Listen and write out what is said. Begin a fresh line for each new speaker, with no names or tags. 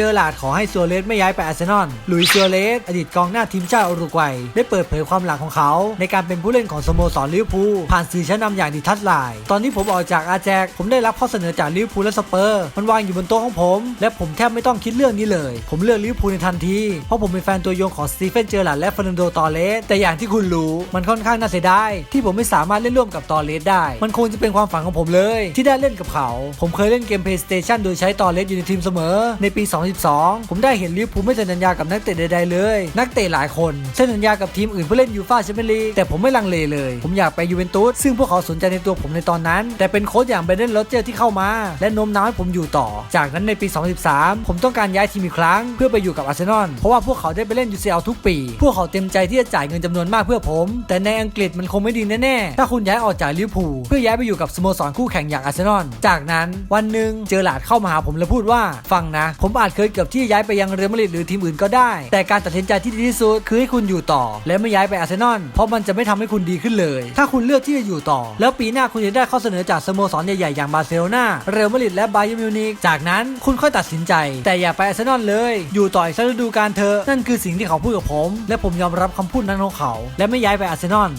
เจอหลาดขอให้ซัวเรสไม่ย้ายไปอาร์เซนอลลุยซัวเรสอดีตกองหน้าทีมชาติอุรุกวัย ได้เปิดเผยความหลังของเขา ในการเป็นผู้เล่นของสโมสรลิเวอร์พูลผ่านสื่อชั้นนำอย่างดิทัศน์ไลน์ตอนที่ผมออกจากอาแจกผมได้รับข้อเสนอจากลิเวอร์พูลและสเปอร์ มันวางอยู่บนโต๊ะของผม และผมแทบไม่ต้องคิดเรื่องนี้เลย ผมเลือกลิเวอร์พูลในทันที เพราะผมเป็นแฟนตัวยงของสตีเฟนเจอร์ลาดและเฟรนันโดตอเรสแต่อย่างที่คุณรู้มันค่อนข้างน่าเสียดายที่ผมไม่สามารถเล่นร่วมกับตอเรสได้ มันคงจะเป็นความฝันของผมเลย ที่ได้เล่นกับเขา ผมเคยเล่นเกม PlayStation โดยใช้ตอเรสอยู่ในทีมเสมอในปี2012 ผมได้เห็นลิเวอร์พูลไม่เซ็นสัญญากับนักเตะใดๆเลย นักเตะหลายคนเซ็นสัญญากับทีมอื่นเพื่อเล่นยูฟ่าแชมเปี้ยนลีกแต่ผมไม่ลังเลเลย ผมอยากไปยูเวนตุสซึ่งพวกเขาสนใจในตัวผมในตอนนั้น แต่เป็นโค้ชอย่างเบรนเดนโรเจอร์ที่เข้ามา และโน้มน้าวให้ผมอยู่ต่อ จากนั้นในปี 2013 ผมต้องการย้ายทีมอีกครั้ง เพื่อไปอยู่กับอาร์เซนอลเพราะว่าพวกเขาได้ไปเล่น UCL ทุกปี พวกเขาเต็มใจที่จะจ่ายเงินจำนวนมากเพื่อผม แต่ในอังกฤษมันคงไม่ดีแน่ๆถ้าคุณย้ายออกจากลิเวอร์พูลเพื่อย้ายไปอยู่กับสโมสรคู่แข่งอย่างอาร์เซนอลจากนั้นวันหนึ่งเจอหลาดเข้ามาหาผมและพูดว่าฟังนะ ผมอาจเคยเกือบที่จะย้ายไปยังเรอัลมาดริดหรือทีมอื่นก็ได้ แต่การตัดสินใจที่ดีที่สุดคือให้คุณอยู่ต่อ และไม่ย้ายไปอาร์เซนอลเพราะมันจะไม่ทำให้คุณดีขึ้นเลย ถ้าคุณเลือกที่จะอยู่ต่อ แล้วปีหน้าคุณจะได้ข้อเสนอจากสโมสรใหญ่ๆอย่างบาร์เซโลนาเรอัลมาดริดและไบาเยิร์นมิวนิกจากนั้นคุณค่อยตัดสินใจ แต่อย่าไปอาร์เซนอลเลย อยู่ต่ออีกสักฤดูกาลเถอะนั่นคือสิ่งที่เขาพูดกับผม และผมยอมรับคำพูดนั้นของเขา และไม่ย้ายไปอาร์เซนอล